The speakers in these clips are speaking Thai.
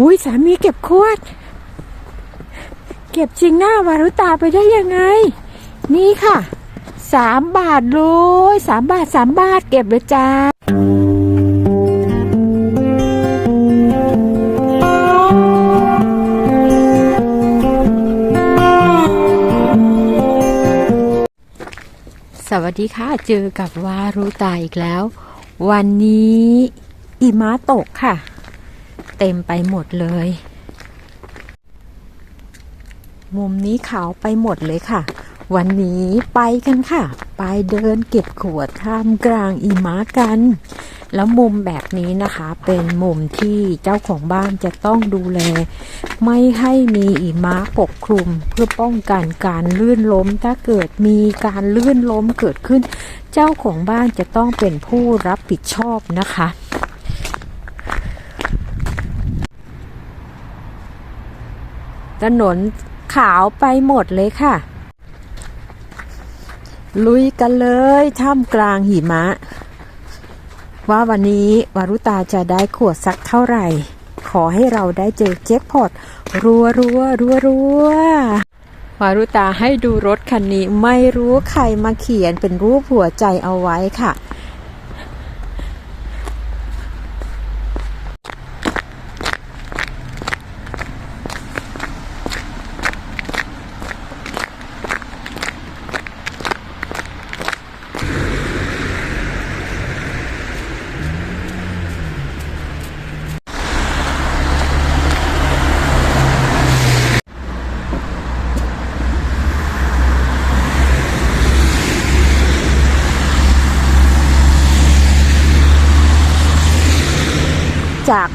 อุ้ยสามีเก็บขวด เก็บจริงหน้าวารุตาไปได้ยังไง นี่ค่ะสามบาทเลยสามบาทสามบาทเก็บเลยจ้าสวัสดีค่ะ เจอกับวารุตาอีกแล้ว วันนี้ อิมะตกค่ะ เต็มไปหมดเลย มุมนี้ขาวไปหมดเลยค่ะ วันนี้ไปกันค่ะ ไปเดินเก็บขวดท่ามกลางอิมะกัน แล้วมุมแบบนี้นะคะเป็นมุมที่เจ้าของบ้านจะต้องดูแล ไม่ให้มีอิมะปกคลุม เพื่อป้องกันการลื่นล้ม ถ้าเกิดมีการลื่นล้มเกิดขึ้น เจ้าของบ้านจะต้องเป็นผู้รับผิดชอบนะคะ ถนนขาวไปหมดเลยค่ะ ลุยกันเลยท่ามกลางหิมะ ว่าวันนี้วารุตาจะได้ขวดสักเท่าไหร่ ขอให้เราได้เจอแจ็คพอตรัวรัวรัวรัววารุตาให้ดูรถคันนี้ไม่รู้ใครมาเขียนเป็นรูปหัวใจเอาไว้ค่ะ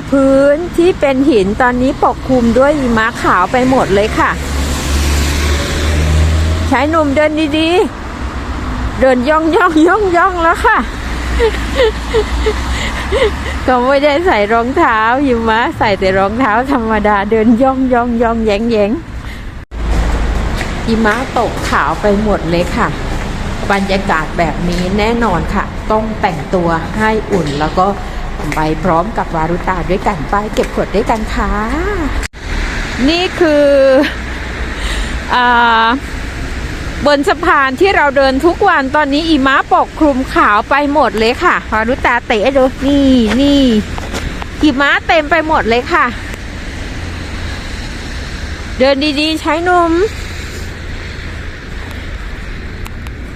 พื้นที่เป็นหินตอนนี้ปกคลุมด้วยหิมะขาวไปหมดเลยค่ะ ใช้หนุ่มเดินดีๆ เดินย่องย่องย่องย่องแล้วค่ะ ก็ไม่ได้ใส่รองเท้าหิมะใส่แต่รองเท้าธรรมดาเดินย่องย่องย่องแยงแยงหิมะตกขาวไปหมดเลยค่ะ บรรยากาศแบบนี้แน่นอนค่ะ ต้องแต่งตัวให้อุ่นแล้วก็ ไปพร้อมกับวารุตาด้วยกันไปเก็บขวดด้วยกันค่ะ นี่คืออาบนสะพานที่เราเดินทุกวันตอนนี้อีม้าปกคลุมขาวไปหมดเลยค่ะวารุตาเตะดูนี่นี่อีม้าเต็มไปหมดเลยค่ะ เดินดีๆ ใช้นม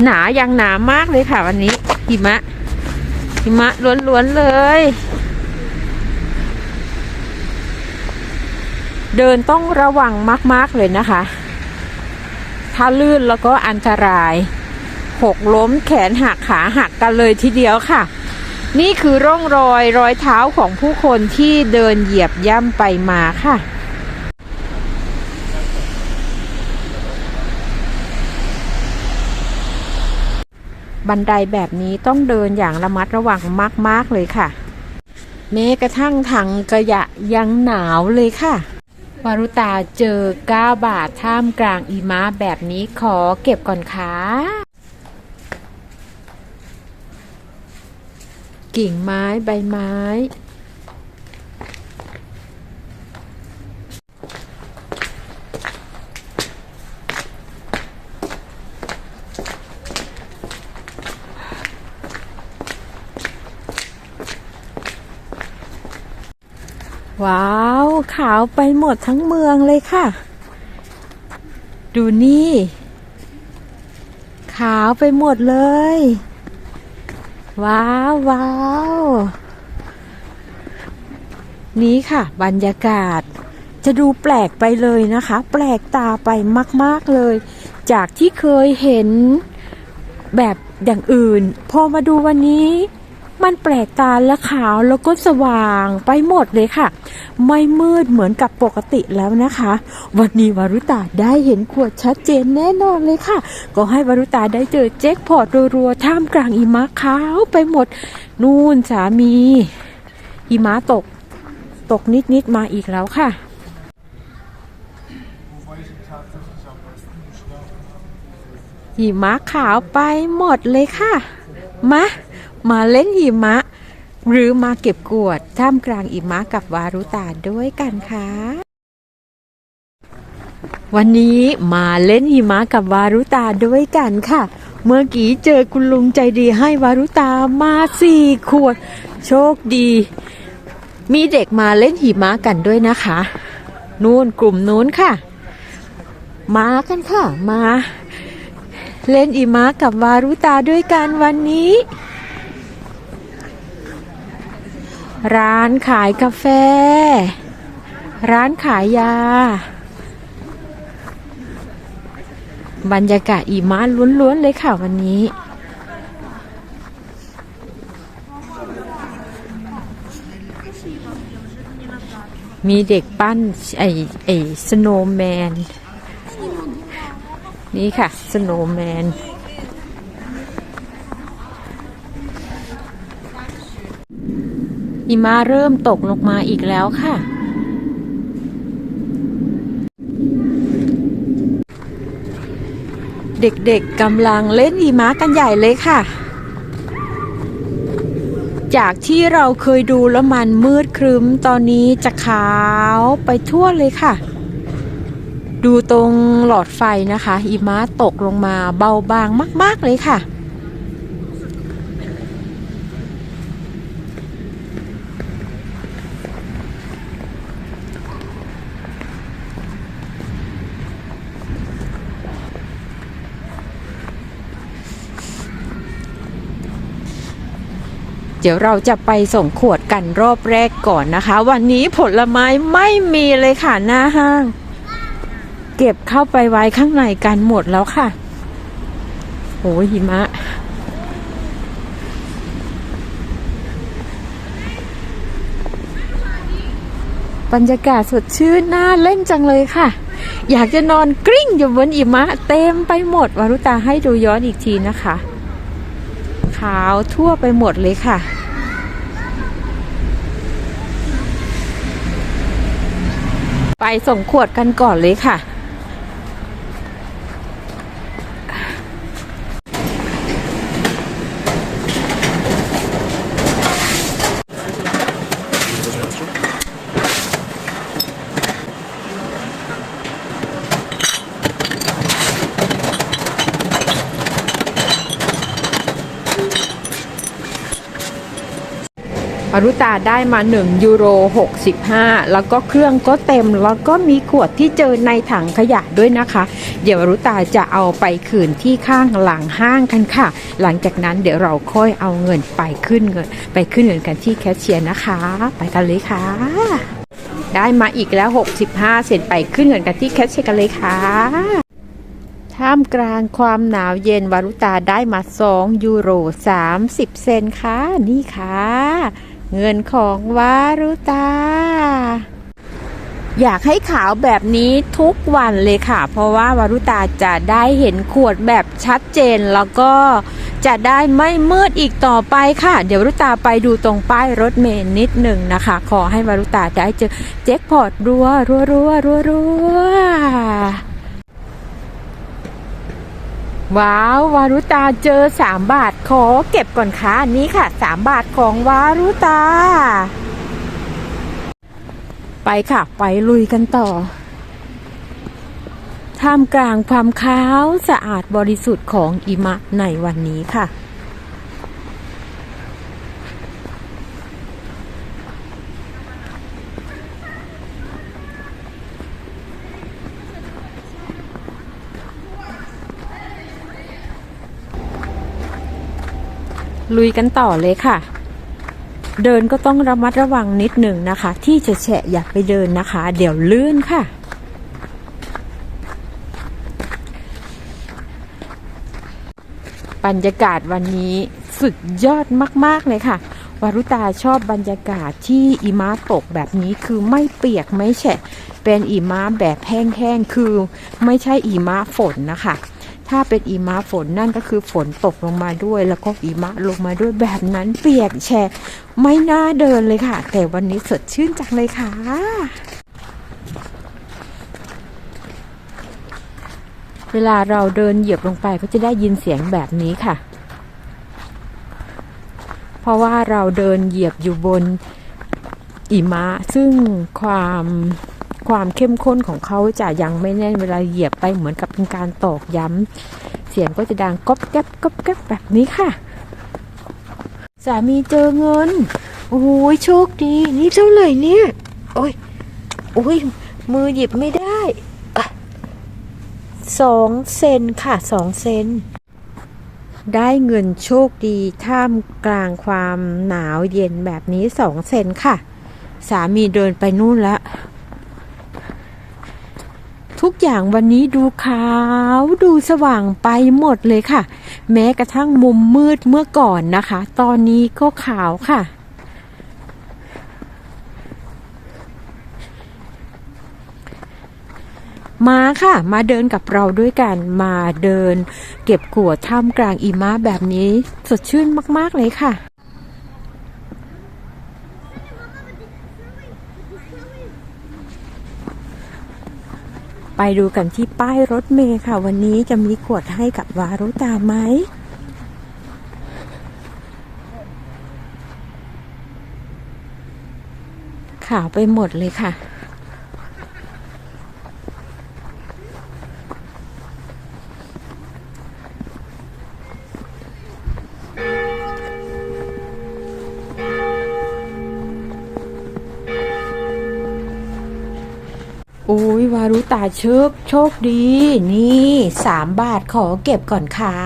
หนายังหนามากเลยค่ะวันนี้หิมะ หิมะล้วนๆเลย เดินต้องระวังมาก ๆ เลยนะคะ ถ้าลื่นแล้วก็อันตราย หกล้มแขนหักขาหักกันเลยทีเดียวค่ะ นี่คือร่องรอยรอยเท้าของผู้คนที่เดินเหยียบย่ำไปมาค่ะ บันไดแบบนี้ต้องเดินอย่างระมัดระวังมาก ๆ เลยค่ะ แม้กระทั่งถังกระยะยังหนาวเลยค่ะวารุตาเจอ9บาทท่ามกลางอีม้าแบบนี้ขอเก็บก่อนค่ะกิ่งไม้ใบไม้ ว้าว ขาวไปหมดทั้งเมืองเลยค่ะ ดูนี่ ขาวไปหมดเลย ว้าวว้าวนี่ค่ะ บรรยากาศ จะดูแปลกไปเลยนะคะ แปลกตาไปมาก ๆ เลย จากที่เคยเห็นแบบอย่างอื่น พอมาดูวันนี้ มันแปลกตาและขาวแล้วก็สว่างไปหมดเลยค่ะ ไม่มืดเหมือนกับปกติแล้วนะคะ วันนี้วารุตาได้เห็นขวดชัดเจนแน่นอนเลยค่ะ ก็ให้วารุตาได้เจอแจ็คพอตรัวๆท่ามกลางหิมะขาวไปหมด นู่นสามีหิมะตก ตกนิดๆมาอีกแล้วค่ะหิมะขาวไปหมดเลยค่ะ มา มาเล่นหิมะ หรือมาเก็บกวดท่ามกลางอิมะกับวารุตาด้วยกันค่ะ วันนี้มาเล่นหิมะกับวารุตาด้วยกันค่ะ เมื่อกี้เจอคุณลุงใจดีให้วารุตามาสี่ขวด โชคดี มีเด็กมาเล่นหิมะกันด้วยนะคะ นู่นกลุ่มนู้นค่ะ มากันค่ะมาเล่นหิมะกับวารุตาด้วยกันวันนี้ ร้านขายกาแฟ ร้านขายยา บรรยากาศอีมาล้วนๆเลยค่ะวันนี้ มีเด็กปั้นไอ้ไอ้สโนว์แมน นี่ค่ะ สโนว์แมน หิมะเริ่มตกลงมาอีกแล้วค่ะ เด็กๆกำลังเล่นหิมะกันใหญ่เลยค่ะ จากที่เราเคยดูแล้วมันมืดครึ้มตอนนี้จะขาวไปทั่วเลยค่ะ ดูตรงหลอดไฟนะคะหิมะตกลงมาเบาบางมาก ๆเลยค่ะ เดี๋ยวเราจะไปส่งขวดกันรอบแรกก่อนนะคะ วันนี้ผลไม้ไม่มีเลยค่ะหน้าห้าง เก็บเข้าไปไว้ข้างในกันหมดแล้วค่ะโอ้ยหิมะ บรรยากาศสดชื่นน่าเล่นจังเลยค่ะ อยากจะนอนกลิ้งอยู่บนหิมะ เต็มไปหมดวารุตาให้ดูย้อนอีกทีนะคะาว ทั่วไปหมดเลยค่ะ ไปส่งขวดกันก่อนเลยค่ะ อรุตาได้มา 1 ยูโร 65 แล้วก็เครื่องก็เต็มแล้วก็มีขวดที่เจอในถังขยะด้วยนะคะ เดี๋ยวอรุตาจะเอาไปคืนที่ข้างหลังห้างกันค่ะ หลังจากนั้นเดี๋ยวเราค่อยเอาเงินไปขึ้นเงิน ไปขึ้นเงินกันที่แคชเชียร์นะคะ ไปกันเลยค่ะ ได้มาอีกแล้ว 65 เสร็จไปขึ้นเงินกันที่แคชเชียร์กันเลยค่ะท่ามกลางความหนาวเย็นวารุตาได้มา 2 ยูโร 30 เซนค่ะ นี่ค่ะ เงินของวารุตา อยากให้ขาวแบบนี้ทุกวันเลยค่ะ เพราะว่าวารุตาจะได้เห็นขวดแบบชัดเจนแล้วก็จะได้ไม่มืดอีกต่อไปค่ะ เดี๋ยววารุตาไปดูตรงป้ายรถเมล์นิดหนึ่งนะคะ ขอให้วารุตาได้เจอแจ็คพอตรัวรัวรัวรัวรัว ว้าววารุตาเจอ 3 บาทขอเก็บก่อนค่ะนนี้ค่ะ 3 บาทของวารุตา ไปค่ะ ไปลุยกันต่อ ท่ามกลางความขาวสะอาดบริสุทธิ์ของอิมะในวันนี้ค่ะ ลุยกันต่อเลยค่ะ เดินก็ต้องระมัดระวังนิดหนึ่งนะคะ ที่จะแฉะอย่าไปเดินนะคะ เดี๋ยวลื่นค่ะ บรรยากาศวันนี้สุดยอดมาก ๆ เลยค่ะวารุตาชอบบรรยากาศที่อิมะตกแบบนี้คือไม่เปียกไม่แฉะ เป็นอิมะแบบแห้งๆ คือไม่ใช่อิมะฝนนะคะ ถ้าเป็นอิมะฝนนั่นก็คือฝนตกลงมาด้วย แล้วก็อิมะลงมาด้วยแบบนั้นเปียกแฉะไม่น่าเดินเลยค่ะ แต่วันนี้สดชื่นจังเลยค่ะเวลาเราเดินเหยียบลงไปก็จะได้ยินเสียงแบบนี้ค่ะ เพราะว่าเราเดินเหยียบอยู่บนหิมะซึ่งความ ความเข้มข้นของเขาจะยังไม่แน่นเวลาเหยียบไปเหมือนกับเป็นการตอกย้ำ เสียงก็จะดังก๊อบแก๊บก๊อบแก๊บแบบนี้ค่ะ สามีเจอเงิน โอ้ยโชคดี นี่เท่าไหร่เนี่ย โอ้ยโอ้ยมือหยิบไม่ได้สองเซนค่ะสองเซนได้เงินโชคดีท่ามกลางความหนาวเย็นแบบนี้สองเซนค่ะ สามีเดินไปนู่นละ ทุกอย่างวันนี้ดูขาวดูสว่างไปหมดเลยค่ะ แม้กระทั่งมุมมืดเมื่อก่อนนะคะ ตอนนี้ก็ขาวค่ะ มาค่ะมาเดินกับเราด้วยกันมาเดิน เก็บกัวดท่ามกลางอิมะแบบนี้ สดชื่นมาก ๆ เลยค่ะ ไปดูกันที่ป้ายรถเมย์ค่ะ วันนี้จะมีขวดให้กับวารุตาไหมขาวไปหมดเลยค่ะ โอ้ยวารุตาเชิบโชคดี นี่สามบาทขอเก็บก่อนค่ะ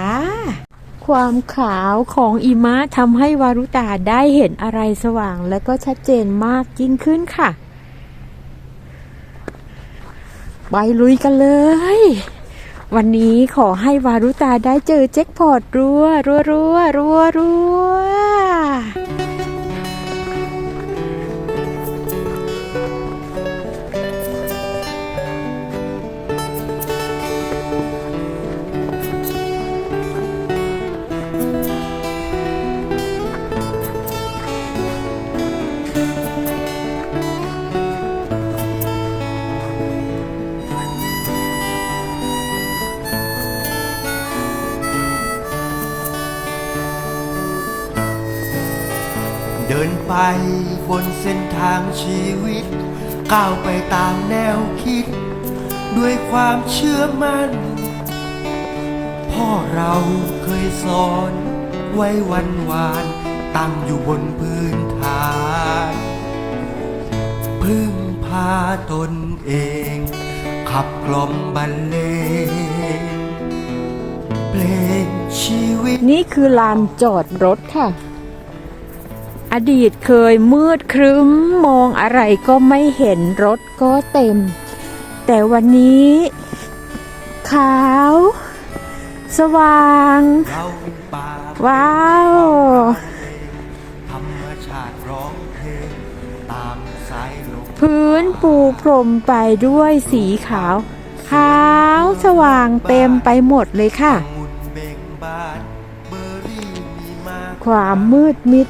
ความขาวของอิมะทำให้วารุตาได้เห็นอะไรสว่างและก็ชัดเจนมากยิ่งขึ้นค่ะ ไปลุยกันเลย วันนี้ขอให้วารุตาได้เจอแจ็คพอตรัวรัวรัวรัวรัว ไปบนเส้นทางชีวิต ก้าวไปตามแนวคิด ด้วยความเชื่อมัน่น พ่อเราเคยสอน ไว้วันวานตั้งอยู่บนพื้นฐานพึ่งพาตนเอง ขับกล่อมบรรเลงเพลงชีวิต นี่คือลานจอดรถค่ะ อดีตเคยมืดครึ้มมองอะไรก็ไม่เห็นรถก็เต็ม แต่วันนี้ ขาว สว่าง ว้าว พื้นปูพรมไปด้วยสีขาว ขาวสว่างเต็มไปหมดเลยค่ะ ความมืดมิด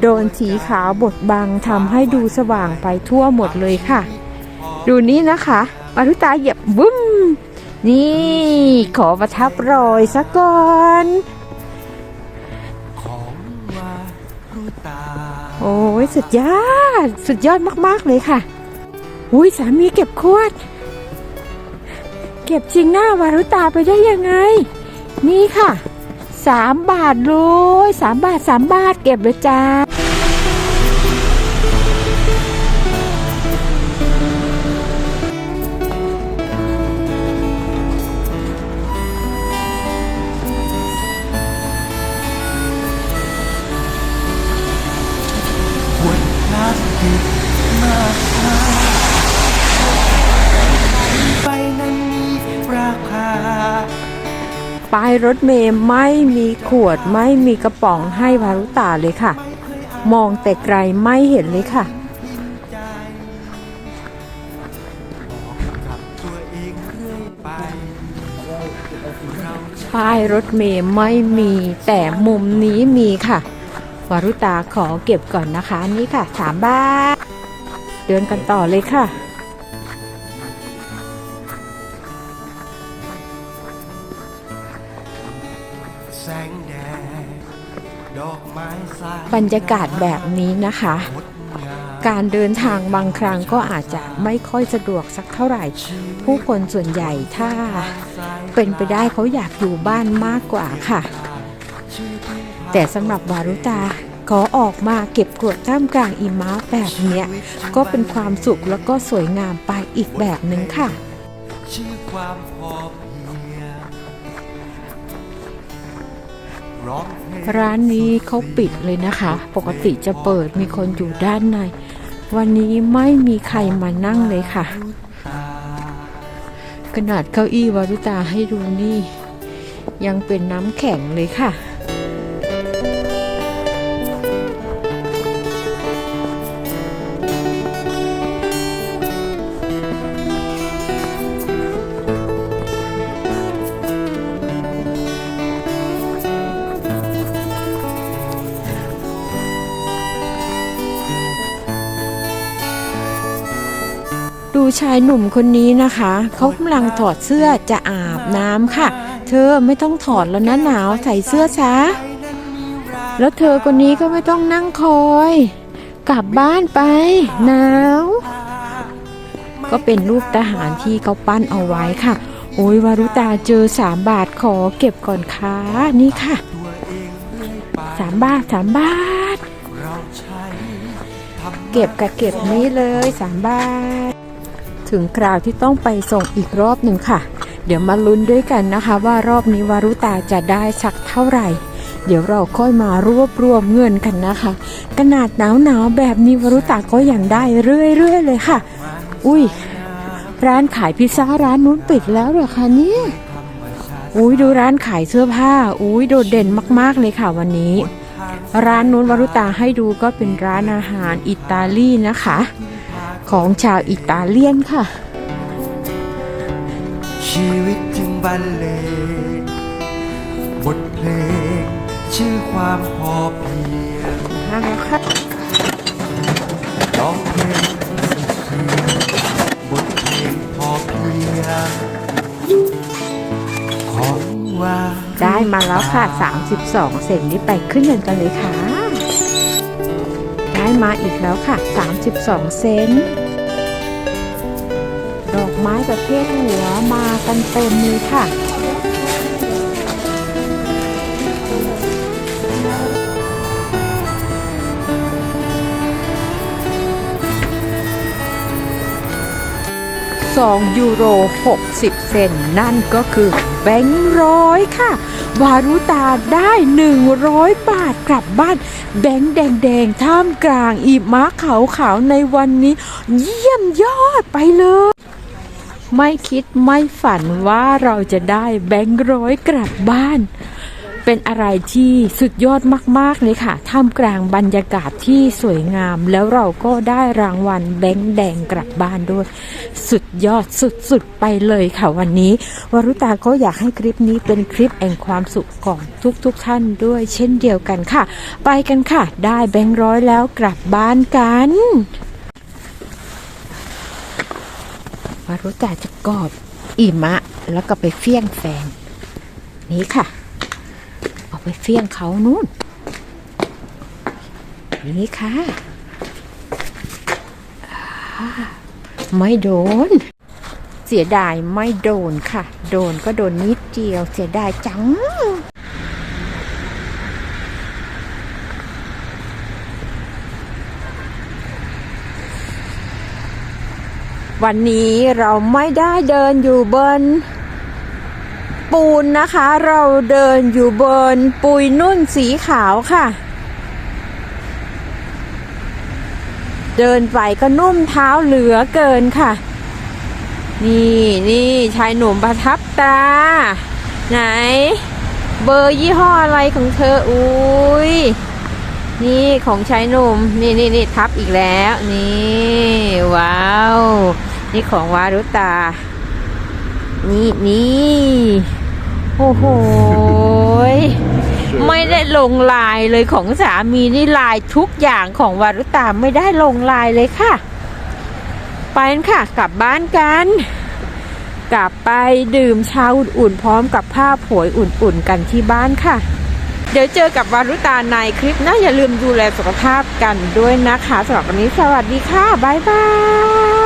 โดนสีขาวบดบังทำให้ดูสว่างไปทั่วหมดเลยค่ะ ดูนี่นะคะมารุตาเหยียบบึ้มนี่ขอประทับรอยซะก่อนโอ้ยสุดยอด สุดยอดมาก ๆ เลยค่ะ อุ้ยสามีเก็บขวด เก็บจริงหน้าวารุตาไปได้ยังไง นี่ค่ะ สามบาทเลยสามบาทสามบาทเก็บเลยจ้า ป้ายรถเมย์ไม่มีขวดไม่มีกระป๋องให้วารุตาเลยค่ะ มองแต่ไกลไม่เห็นเลยค่ะ ป้ายรถเมย์ไม่มีแต่มุมนี้มีค่ะ วารุตาขอเก็บก่อนนะคะ นี่ค่ะสามบาทเดินกันต่อเลยค่ะ บรรยากาศแบบนี้นะคะ การเดินทางบางครั้งก็อาจจะไม่ค่อยสะดวกสักเท่าไหร่ ผู้คนส่วนใหญ่ถ้าเป็นไปได้เขาอยากอยู่บ้านมากกว่าค่ะ แต่สำหรับวารุตาขอออกมาเก็บกรวดท่ามกลางอิมะแบบเนี้ยก็เป็นความสุขแล้วก็สวยงามไปอีกแบบหนึ่งค่ะชื่อความพอเพียงร้อง ร้านนี้เขาปิดเลยนะคะ ปกติจะเปิดมีคนอยู่ด้านใน วันนี้ไม่มีใครมานั่งเลยค่ะ ขนาดเก้าอี้วารุตาให้ดูนี่ ยังเป็นน้ำแข็งเลยค่ะ ชายหนุ่มคนนี้นะคะ เขากำลังถอดเสื้อจะอาบน้ำค่ะ เธอไม่ต้องถอดแล้วนะหนาวใส่เสื้อซะแล้วเธอคนนี้ก็ไม่ต้องนั่งคอย กลับบ้านไปหนาว ก็เป็นรูปทหารที่เขาปั้นเอาไว้ค่ะ โอ้ยวารุตาเจอสามบาทขอเก็บก่อนค่ะ นี่ค่ะสามบาทสามบาทเราใช้ทำเก็บกับเก็บนี้เลยสามบาท ถึงคราวที่ต้องไปส่งอีกรอบหนึ่งค่ะ เดี๋ยวมาลุ้นด้วยกันนะคะ ว่ารอบนี้วารุตาจะได้สักเท่าไหร่ เดี๋ยวเราค่อยมารวบรวมเงินกันนะคะ ขนาดหนาวหนาวๆแบบนี้วารุตาก็ยังได้เรื่อยๆเลยค่ะ อุ้ยร้านขายพิซซ่าร้านนู้นปิดแล้วเหรอคะเนี่ยอุ้ยดูร้านขายเสื้อผ้า อุ้ยโดดเด่นมากๆเลยค่ะวันนี้ ร้านนู้นวารุตาให้ดูก็เป็นร้านอาหารอิตาลีนะคะ ของชาวอิตาเลียนค่ะ ชีวิตจึงบรรเลงบทเพลง ชื่อความพอเพียงมาแล้วค่ะร้องเพลงเสียงบทเพลงพอเพียงของว่า ได้มาแล้วค่ะ 32 เซนนี่ไปขึ้นเงินกันเลยค่ะได้ มาอีกแล้วค่ะ 32 เซนดอกไม้ประเภทหัวมากันเต็มเลยค่ะ2ยูโร 60 เซนนั่นก็คือแบงค์ร้อยค่ะ วารุตาได้ 100 บาทกลับบ้าน แบงค์แดงๆท่ามกลางอีม้าขาวๆในวันนี้ เยี่ยมยอดไปเลย ไม่คิดไม่ฝันว่าเราจะได้แบงค์ร้อยกลับบ้าน เป็นอะไรที่สุดยอดมาก ๆ เลยค่ะ ท่ามกลางบรรยากาศที่สวยงาม แล้วเราก็ได้รางวัลแบงค์แดงกลับบ้านด้วย สุดยอดสุด ๆ ไปเลยค่ะวันนี้ วรุตาก็อยากให้คลิปนี้เป็นคลิปแห่งความสุขของทุก ๆทท่านด้วยเช่นเดียวกันค่ะ ไปกันค่ะ ได้แบงค์ร้อยแล้วกลับบ้านกันวรุตาจะกอบอิมะแล้วก็ไปเฟี้ยงแฟน นี้ค่ะ ไปเฟี้ยงเขานู่น นี่ค่ะ ไม่โดน เสียดายไม่โดนค่ะ โดนก็โดนนิดเดียว เสียดายจังวันนี้เราไม่ได้เดินอยู่บน ปูนนะคะ เราเดินอยู่บนปุยนุ่นสีขาวค่ะ เดินไปก็นุ่มเท้าเหลือเกินค่ะ นี่นี่ชายหนุ่มประทับตา ไหน เบอร์ยี่ห้ออะไรของเธอ อุ้ยนี่ของชายหนุ่ม นี่นี่นี่ทับอีกแล้ว นี่ ว้าว นี่ของวารุตา นี่นี่โอ้โหยไม่ได้ลงลายเลยของสามีนี่ลายทุกอย่างของวารุตาไม่ได้ลงลายเลยค่ะ ไปกันค่ะ กลับบ้านกัน กลับไปดื่มชาอุ่นๆพร้อมกับผ้าโผยอุ่นๆกันที่บ้านค่ะ เดี๋ยวเจอกับวารุตาในคลิปหนะอย่าลืมดูแลสุขภาพกันด้วยนะคะสำหรับวันนี้สวัสดีค่ะ บ๊ายบาย